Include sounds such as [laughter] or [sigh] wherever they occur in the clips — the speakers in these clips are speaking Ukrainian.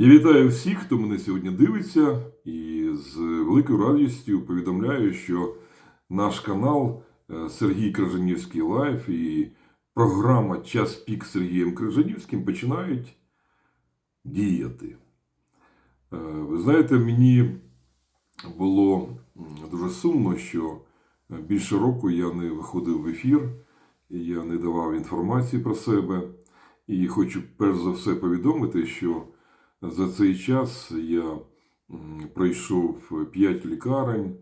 Я вітаю всіх, хто мене сьогодні дивиться, і з великою радістю повідомляю, що наш канал е, Сергій Кражанівський Лайф і програма Час пік Сергієм Кражанівським починають діяти. Е, Ви знаєте, мені було дуже сумно, що більше року я не виходив в ефір, я не давав інформації про себе. І хочу перш за все повідомити, що за цей час я пройшов 5 лікарень,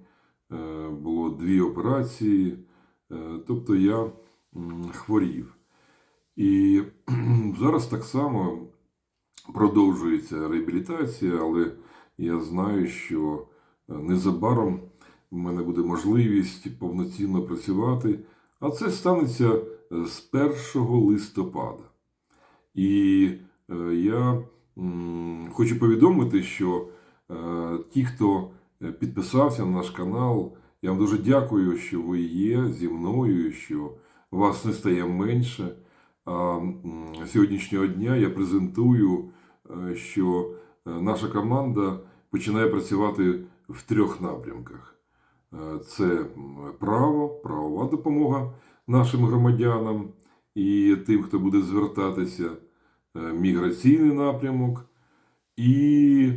е, було дві операції, е, тобто я хворів. І зараз так само продовжується реабілітація, але я знаю, що е, незабаром в мене буде можливість повноцінно працювати, а це станеться з 1 листопада. І я хочу повідомити, що е, ті, хто е, підписався на наш канал, я вам дуже дякую, що ви є зі мною, що вас не стає менше. А сьогоднішнього дня я презентую, е, що наша команда починає працювати в трьох напрямках: це право, правова допомога нашим громадянам і тим, хто буде звертатися, міграційний напрямок. І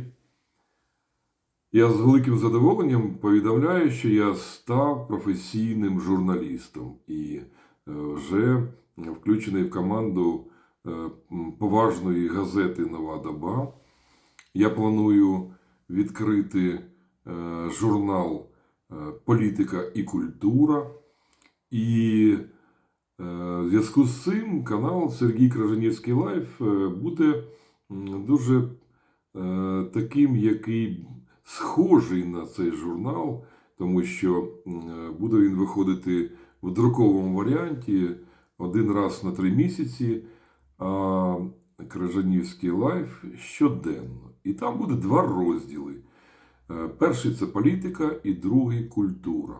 я з великим задоволенням повідомляю, що я став професійним журналістом і е, вже включений в команду е, поважної газети Нова доба. Я планую відкрити е, журнал е, Політика і культура. І е, в зв'язку з цим канал Сергій Кражанівський Лайф е, буде дуже е, таким, який схожий на цей журнал, тому що е, буде він виходити в друковому варіанті один раз на три місяці, а Кражанівський лайф щоденно. І там буде два розділи. Е, Перший це політика, і другий культура.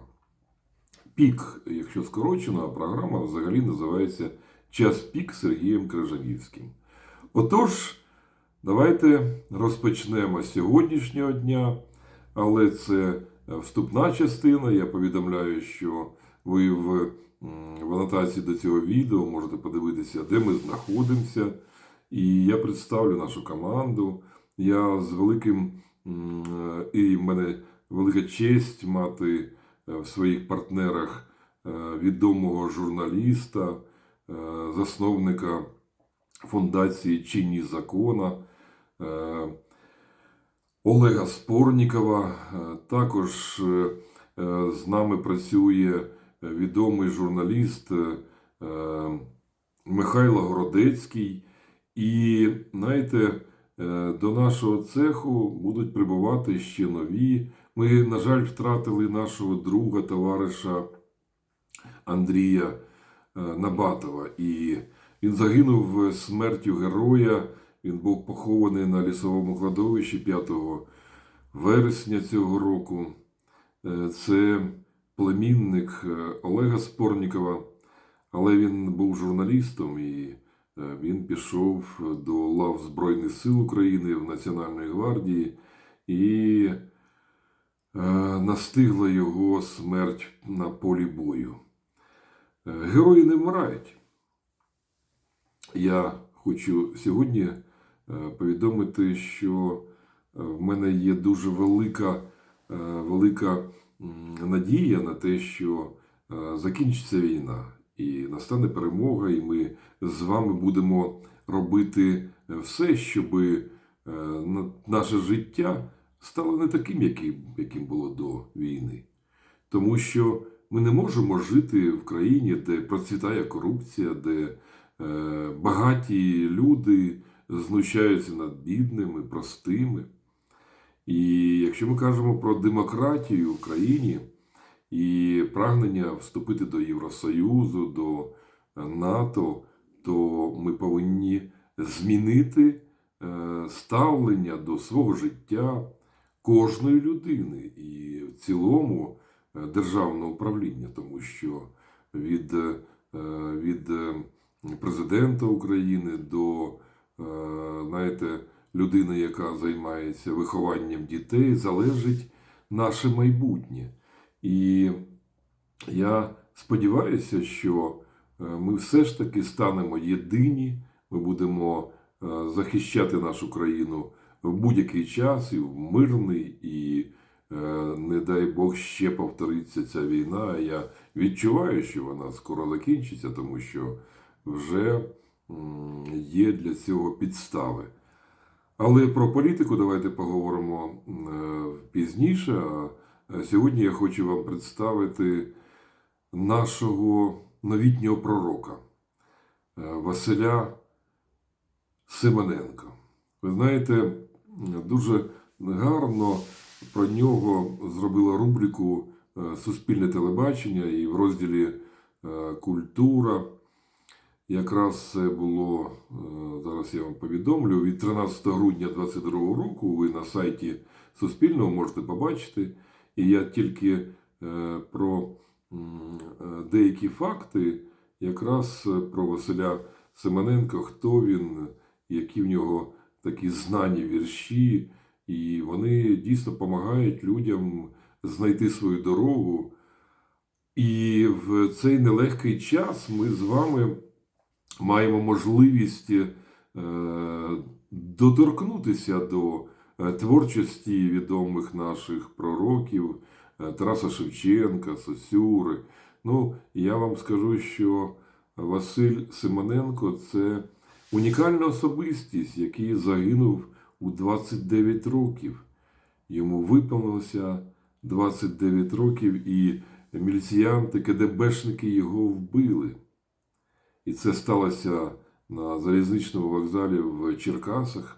Пік, якщо скорочено, а програма взагалі називається Час пік Сергієм Кражанівським. Отож, давайте розпочнемо з сьогоднішнього дня, але це вступна частина. Я повідомляю, що ви в, в анотації до цього відео можете подивитися, де ми знаходимося. І я представлю нашу команду. Я з великим і в мене велика честь мати в своїх партнерах е, відомого журналіста, е, засновника фундації Чинні закона е, Олега Спорнікова. Е, Також е, е, з нами працює відомий журналіст е, е, Михайло Городецький. І знаєте, е, до нашого цеху будуть прибувати ще нові. Ми, на жаль, втратили нашого друга, товариша Андрія е, Набатова. І він загинув смертю героя. Він був похований на лісовому кладовищі 5 вересня цього року. Е, Це племінник е, Олега Спорнікова, але він був журналістом і е, він пішов до лав Збройних сил України в Національної гвардії і е, настигла його смерть на полі бою. Е, Герої не вмирають. Я хочу сьогодні е, повідомити, що е, в мене є дуже велика, е, велика надія на те, що е, закінчиться війна і настане перемога, і ми з вами будемо робити е, все, щоб наше життя стало не таким, яким, яким було до війни. Тому що ми не можемо жити в країні, де процвітає корупція, де е, багаті люди знущаються над бідними, простими. І якщо ми кажемо про демократію в країні і прагнення вступити до Євросоюзу, до НАТО, то ми повинні змінити е, ставлення до свого життя кожної людини і в цілому е, державного управління, тому що від, е, від е, президента України до знаєте, людини, яка займається вихованням дітей, залежить наше майбутнє. І я сподіваюся, що ми все ж таки станемо єдині, ми будемо захищати нашу країну в будь-який час, і в мирний, і е, не дай Бог ще повториться ця війна. Я відчуваю, що вона скоро закінчиться, тому що вже є для цього підстави. Але про політику давайте поговоримо е, пізніше. А е, сьогодні я хочу вам представити нашого новітнього пророка Василя Симоненка. Ви знаєте, дуже гарно про нього зробила рубрику е, Суспільне телебачення і в розділі е, Культура. Якраз це було, е, зараз я вам повідомлю, від 13 грудня 2022 року ви на сайті Суспільного можете побачити. І я тільки про деякі факти, якраз про Василя Семененка, хто він, які в нього такі знані вірші, і вони дійсно допомагають людям знайти свою дорогу. І в цей нелегкий час ми з вами маємо можливість е, доторкнутися до е, творчості відомих наших пророків е, Тараса Шевченка, Сосюри. Ну, я вам скажу, що Василь Симоненко це унікальна особистість, який загинув у 29 років. Йому виповнилося 29 років, і міліціянти, КДБшники його вбили. І це сталося на залізничному вокзалі в Черкасах.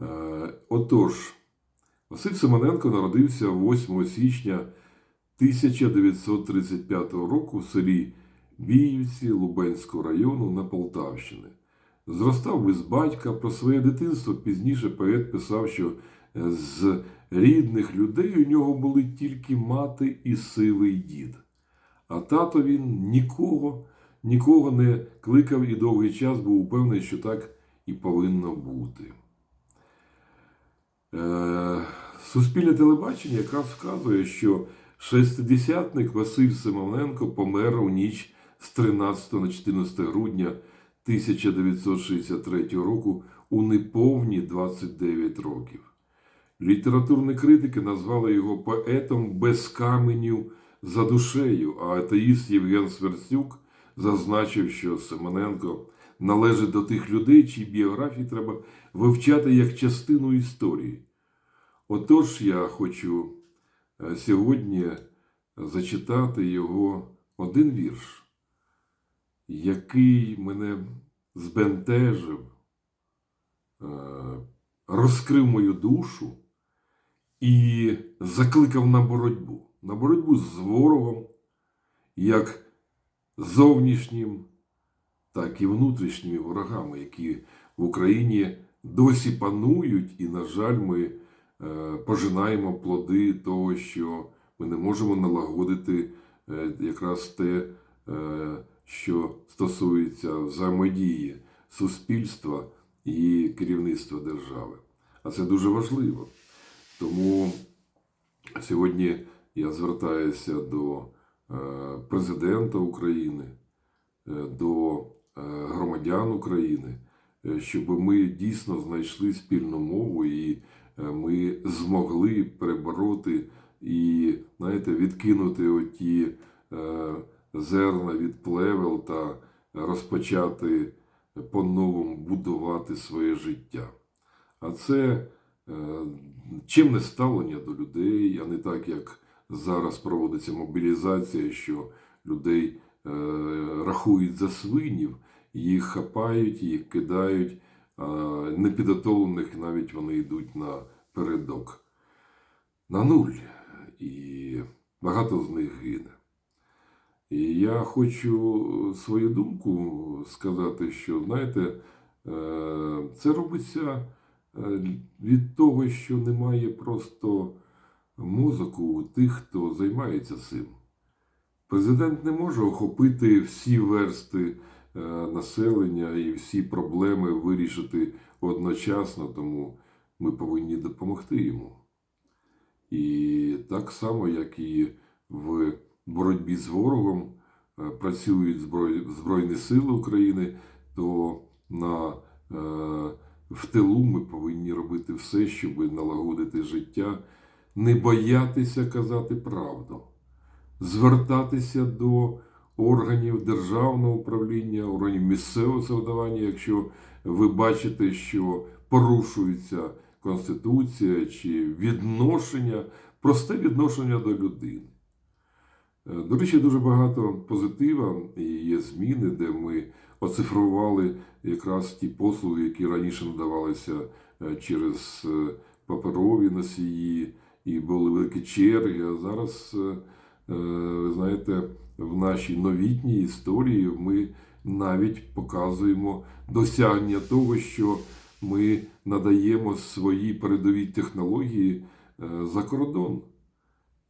Е, Отож, Василь Симоненко народився 8 січня 1935 року в селі Біївці Лубенського району на Полтавщині. Зростав без батька. Про своє дитинство пізніше поет писав, що е, з рідних людей у нього були тільки мати і сивий дід. А тато він нікого, нікого не кликав і довгий час був упевнений, що так і повинно бути. Е, Суспільне телебачення якраз вказує, що шестидесятник Василь Симоненко помер у ніч з 13 на 14 грудня 1963 року у неповні 29 років. Літературні критики назвали його поетом без каменю за душею, а атеїст Євген Сверстюк зазначив, що Симоненко належить до тих людей, чиї біографії треба вивчати як частину історії. Отож, я хочу е, сьогодні зачитати його один вірш, який мене збентежив, е, розкрив мою душу і закликав на боротьбу, на боротьбу з ворогом, як зовнішнім, так і внутрішніми ворогами, які в Україні досі панують, і, на жаль, ми е, пожинаємо плоди того, що ми не можемо налагодити е, якраз те, що стосується взаємодії суспільства і керівництва держави. А це дуже важливо. Тому сьогодні я звертаюся до е, президента України, е, до е, громадян України, щоб ми дійсно знайшли спільну мову і ми змогли перебороти і, знаєте, відкинути оті зерна від плевел та розпочати по-новому будувати своє життя. А це е, чим не ставлення до людей, а не так, як зараз проводиться мобілізація, що людей е, рахують за свинів, їх хапають, їх кидають, а непідготовлених навіть вони йдуть на передок. На нуль. І багато з них гине. Я хочу свою думку сказати, що, знаєте, е, це робиться е, від того, що немає просто мозоку у тих, хто займається цим. Президент не може охопити всі версти е, населення і всі проблеми вирішити одночасно, тому ми повинні допомогти йому. І так само, як і в боротьбі з ворогом е, працюють Зброй- Збройні Сили України, то на, е, в тилу ми повинні робити все, щоб налагодити життя, не боятися казати правду, звертатися до органів державного управління, органів місцевого самоврядування, якщо ви бачите, що порушується Конституція чи відношення, просте відношення до людини. Е, До речі, дуже багато позитива і є зміни, де ми оцифрували якраз ті послуги, які раніше надавалися е, через е, паперові носії, і були великі черги. А зараз, ви знаєте, в нашій новітній історії ми навіть показуємо досягнення того, що ми надаємо свої передові технології за кордон.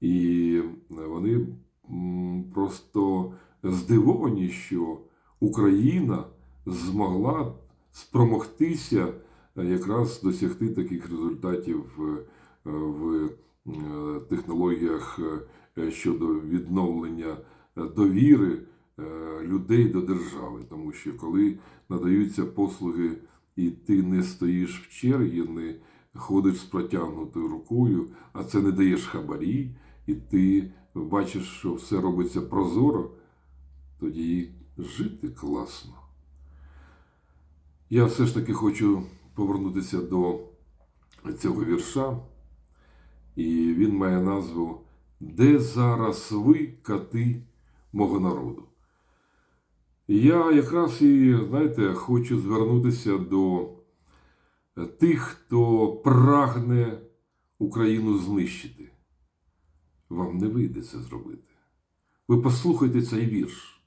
І вони просто здивовані, що Україна змогла спромогтися е, якраз досягти таких результатів е, в е, технологіях щодо відновлення довіри людей до держави. Тому що коли надаються послуги, і ти не стоїш в чергі, не ходиш з протягнутою рукою, а це не даєш хабарі, і ти бачиш, що все робиться прозоро, тоді жити класно. Я все ж таки хочу повернутися до цього вірша, і він має назву Де зараз ви, кати мого народу? Я якраз і, знаєте, хочу звернутися до тих, хто прагне Україну знищити. Вам не вийде це зробити. Ви послухайте цей вірш,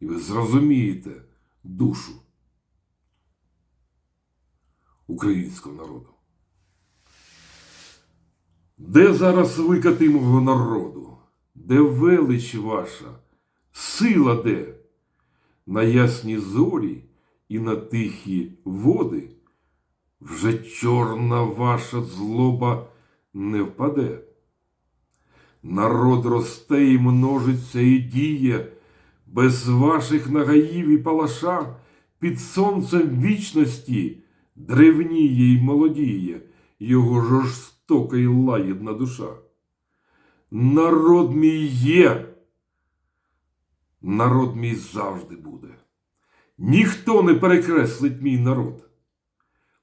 і ви зрозумієте душу українського народу. Де зараз викати мого народу? Де велич ваша? Сила де? На ясні зорі і на тихі води вже чорна ваша злоба не впаде. Народ росте і множиться і діє, без ваших нагаїв і палаша під сонцем вічності древніє й молодіє його жорстока й лагідна душа. Народ мій є, народ мій завжди буде. Ніхто не перекреслить мій народ.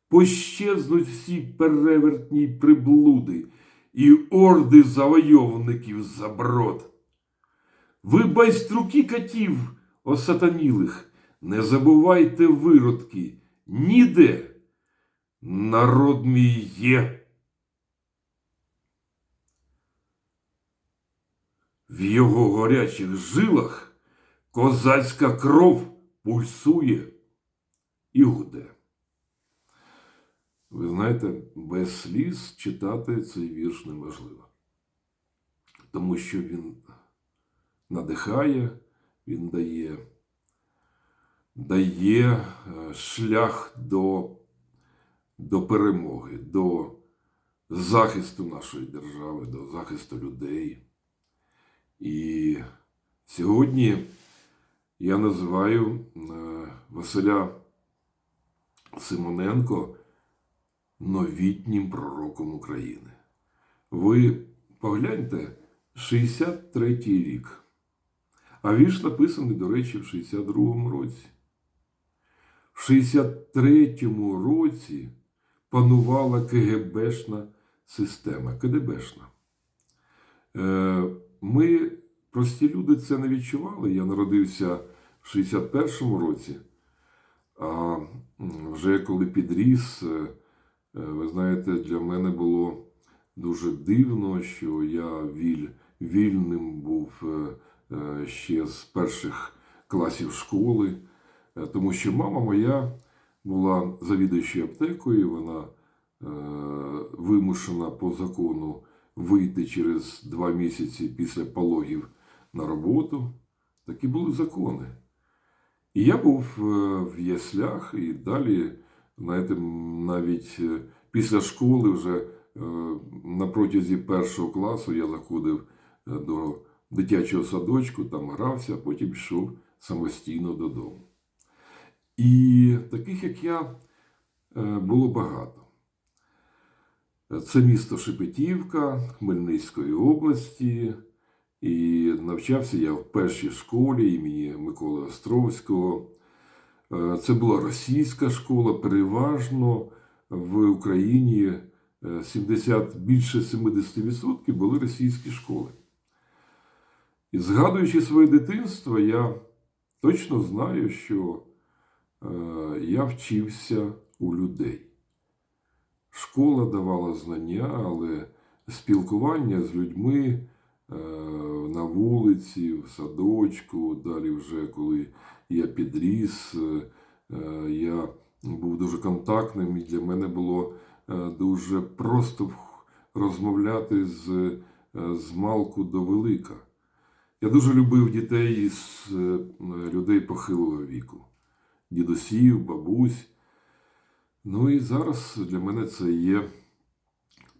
Пощезнуть всі перевертні приблуди і орди завойовників заброд. Ви байструки катів осатанілих, не забувайте виродки ніде. Народ мій є. В його горячих жилах козацька кров пульсує і гуде. Ви знаєте, без сліз читати цей вірш неможливо. Тому що він надихає, він дає, дає е, шлях до, до перемоги, до захисту нашої держави, до захисту людей. І сьогодні я називаю е, Василя Симоненко новітнім пророком України. Ви погляньте, 63-й рік. А вірш написаний, до речі, в 62-му році. В 63-му році панувала КГБшна система, КДБшна. Е, Ми, прості люди, це не відчували. Я народився в 61-му році, а вже коли підріс, е, ви знаєте, для мене було дуже дивно, що я віль, вільним був е, е, ще з перших класів школи, Е, тому що мама моя була завідуючою аптекою, вона е, вимушена по закону вийти через два місяці після пологів на роботу. Такі були закони. І я був е, в яслях, і далі, знаєте, навіть е, після школи, вже е, на протязі першого класу я заходив е, до дитячого садочку, там грався, а потім йшов самостійно додому. І таких, як я, було багато. Це місто Шепетівка Хмельницької області. І навчався я в першій школі імені Миколи Островського. Е, Це була російська школа, переважно в Україні е, 70, більше 70% були російські школи. І згадуючи своє дитинство, я точно знаю, що е, я вчився у людей. Школа давала знання, але спілкування з людьми е, на вулиці, в садочку, далі вже коли я підріс, е, е, я був дуже контактним, і для мене було е, дуже просто розмовляти з, е, з малку до велика. Я дуже любив дітей із е, людей похилого віку, дідусів, бабусь. Ну і зараз для мене це є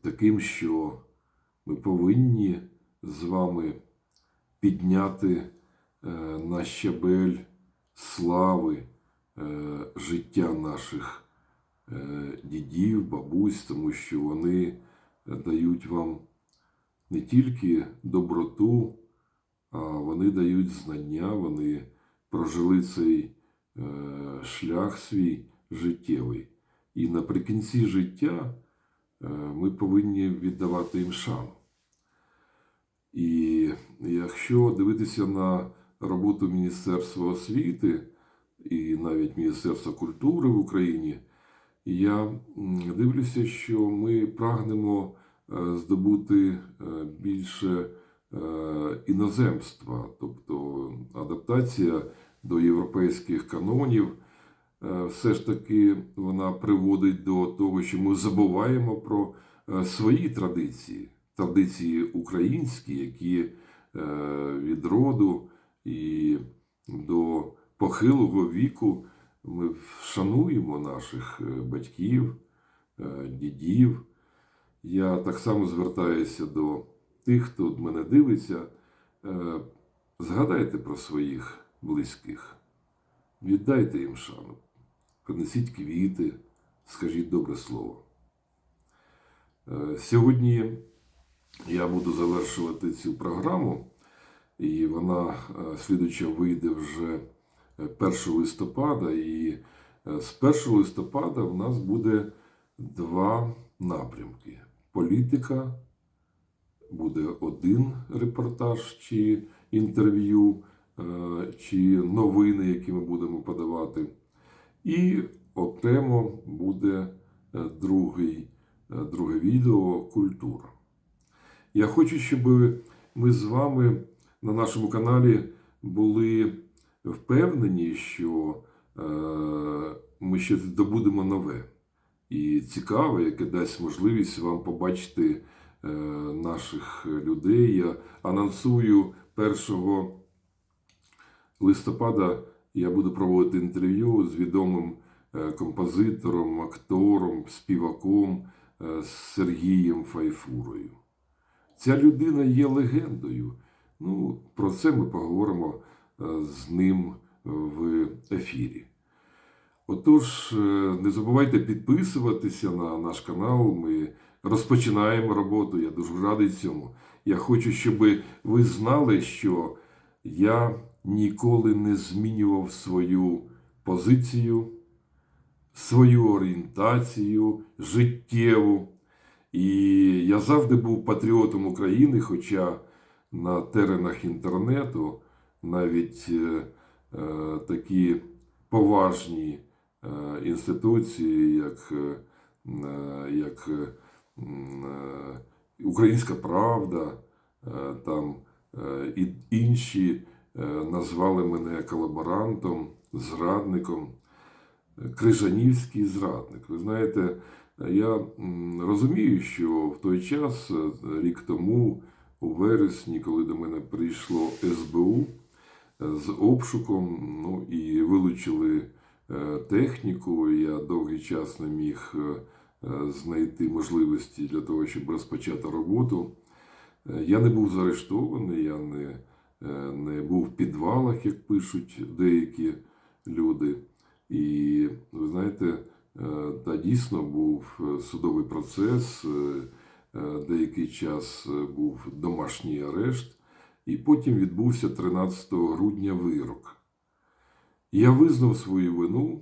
таким, що ми повинні з вами підняти е, на щабель слави е, життя наших е, дідів, бабусь, тому що вони дають вам не тільки доброту, а вони дають знання, вони прожили цей шлях свій життєвий. І наприкінці життя ми повинні віддавати їм шану. І якщо дивитися на роботу Міністерства освіти і навіть Міністерства культури в Україні, я дивлюся, що ми прагнемо е, здобути е, більше е, іноземства, тобто адаптація до європейських канонів. Все ж таки вона приводить до того, що ми забуваємо про свої традиції, традиції українські, які е, від роду і до похилого віку ми шануємо наших е, батьків, е, дідів. Я так само звертаюся до тих, хто мене дивиться. Згадайте про своїх близьких, віддайте їм шану, принесіть квіти, скажіть добре слово. Сьогодні я буду завершувати цю програму, і вона е, слідуча вийде вже е, 1 листопада. І е, з 1 листопада в нас буде два напрямки: політика буде один репортаж чи інтерв'ю, е, чи новини, які ми будемо подавати. І окремо буде е, другий, е, друге відео культура. Я хочу, щоб ми з вами на нашому каналі були впевнені, що е, ми ще здобудемо нове і цікаве, яке дасть можливість вам побачити е, наших людей. Я анонсую 1 листопада я буду проводити інтерв'ю з відомим е, композитором, актором, співаком Сергієм Файфурою. Ця людина є легендою. Ну, про це ми поговоримо е, з ним в ефірі. Отож, е, не забувайте підписуватися на наш канал. Ми розпочинаємо роботу. Я дуже радий цьому. Я хочу, щоб ви знали, що я ніколи не змінював свою позицію, свою орієнтацію життєву. І я завжди був патріотом України, хоча на теренах інтернету навіть е, е, такі поважні е, інституції, як, е, е, як е, е, Українська Правда, е, там е, і інші е, назвали мене колаборантом, зрадником. Крижанівський зрадник. Ви знаєте, я розумію, що в той час, е, рік тому, у вересні, коли до мене прийшло СБУ, з обшуком, ну і вилучили е, техніку. Я довгий час не міг е, е, знайти можливості для того, щоб розпочати роботу. Е, Я не був заарештований, я не, е, не був в підвалах, як пишуть деякі люди. І ви знаєте, е, та дійсно був е, судовий процес, е, е, деякий час е, був домашній арешт, і потім відбувся 13 грудня вирок. Я визнав свою вину,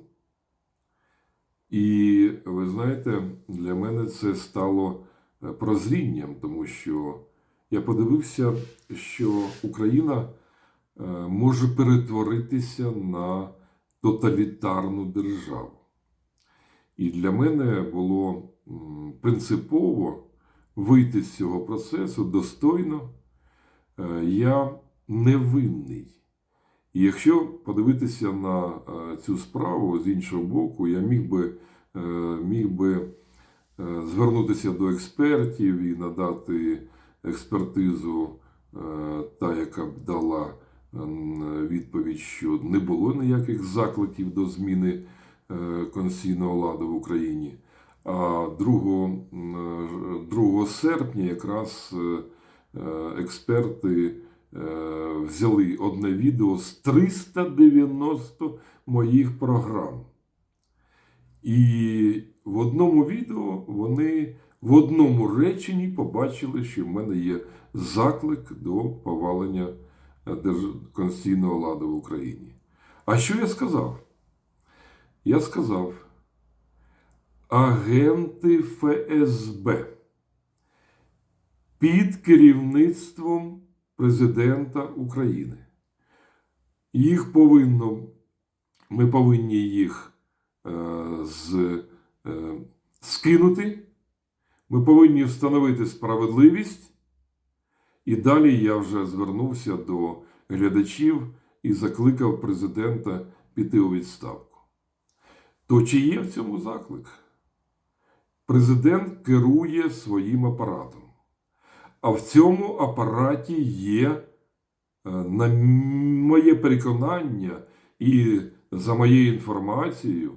і ви знаєте, для мене це стало е, прозрінням, тому що я подивився, що Україна е, може перетворитися на тоталітарну державу. І для мене було принципово вийти з цього процесу достойно. Е, Я невинний. І якщо подивитися на е, цю справу з іншого боку, я міг би, е, міг би звернутися до експертів і надати експертизу, та, яка б дала відповідь, що не було ніяких закликів до зміни конституційного ладу в Україні. А 2, е, 2 серпня якраз е, е, експерти е, взяли одне відео з 390 моїх програм. І в одному відео вони в одному реченні побачили, що в мене є заклик до повалення е, конституційного ладу в Україні. А що я сказав? Я сказав, агенти ФСБ під керівництвом президента України. Їх повинно, ми повинні їх е, з, е, скинути, ми повинні встановити справедливість. І далі я вже звернувся до глядачів і закликав президента піти у відставку. То чи є в цьому заклик? Президент керує своїм апаратом. А в цьому апараті є, е, на моє переконання, і за моєю інформацією, е,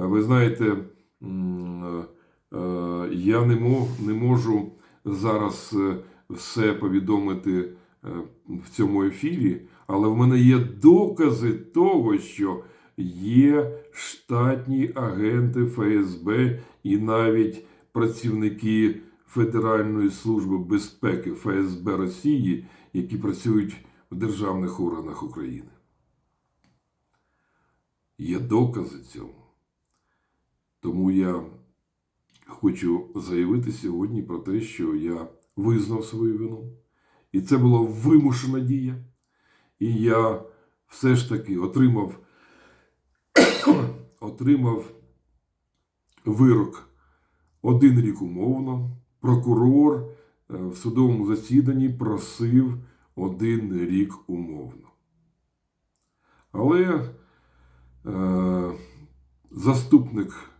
ви знаєте, е, я не, можу зараз все повідомити в цьому ефірі, але в мене є докази того, що є штатні агенти ФСБ і навіть працівники Федеральної служби безпеки ФСБ Росії, які працюють в державних органах України. Є докази цьому. Тому я хочу заявити сьогодні про те, що я визнав свою вину. І це була вимушена дія. І я все ж таки отримав, [coughs] отримав вирок один рік умовно. Прокурор е, в судовому засіданні просив один рік умовно. Але е, заступник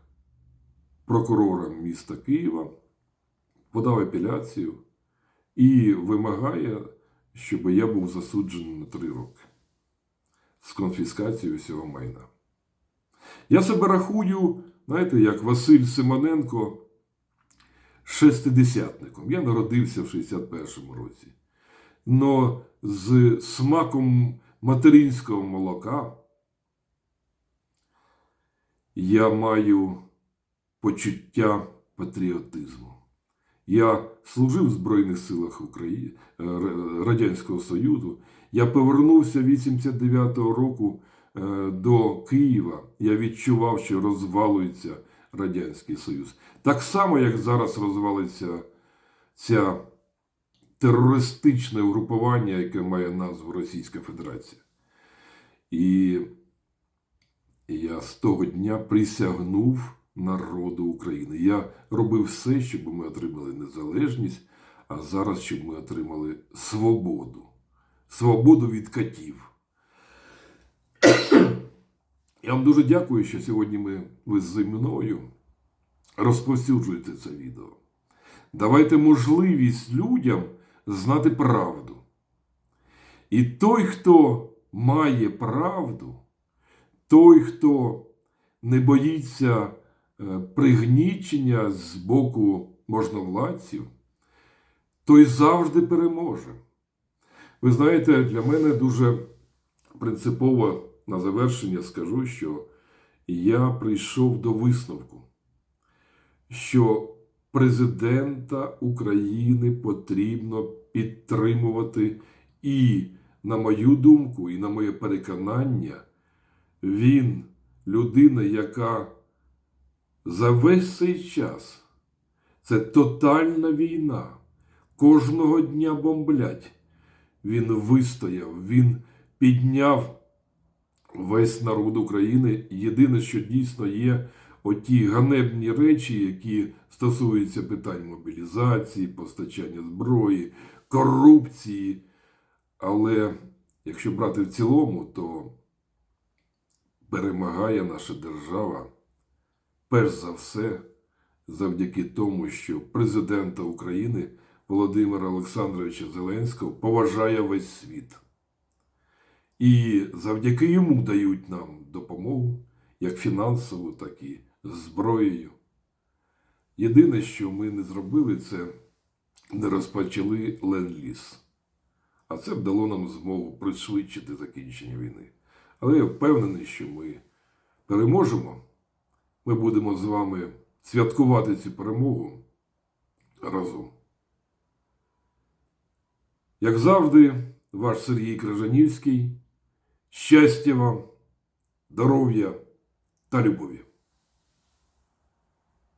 прокурора міста Києва подав апеляцію і вимагає, щоб я був засуджений на три роки з конфіскацією всього майна. Я себе рахую, знаєте, як Василь Симоненко шестидесятником. Я народився в 61-му році. Но з смаком материнського молока я маю почуття патріотизму. Я служив в Збройних силах України, Радянського Союзу. Я повернувся 89-го року до Києва. Я відчував, що розвалується Радянський Союз. Так само, як зараз розвалиться ця терористичне угрупування, яке має назву Російська Федерація. І я з того дня присягнув народу України. Я робив все, щоб ми отримали незалежність, а зараз, щоб ми отримали свободу. Свободу від катів. Я вам дуже дякую, що сьогодні ми, ви зі мною розповсюджуєте це відео. Давайте можливість людям знати правду. І той, хто має правду, той, хто не боїться е, пригнічення з боку можновладців, той завжди переможе. Ви знаєте, для мене дуже принципово на завершення скажу, що я прийшов до висновку, що президента України потрібно підтримувати, і, на мою думку, і на моє переконання, він людина, яка за весь цей час це тотальна війна. Кожного дня бомблять. Він вистояв, він підняв весь народ України. Єдине, що дійсно є, оті ганебні речі, які стосуються питань мобілізації, постачання зброї, корупції. Але якщо брати в цілому, то перемагає наша держава перш за все завдяки тому, що президента України Володимира Олександровича Зеленського поважає весь світ. І завдяки йому дають нам допомогу як фінансову, так і зброєю. Єдине, що ми не зробили, це не розпочали ленд-ліз. А це б дало нам змогу пришвидшити закінчення війни. Але я впевнений, що ми переможемо. Ми будемо з вами святкувати цю перемогу разом. Як завжди, ваш Сергій Крижанівський. Щастя вам, здоров'я та любові!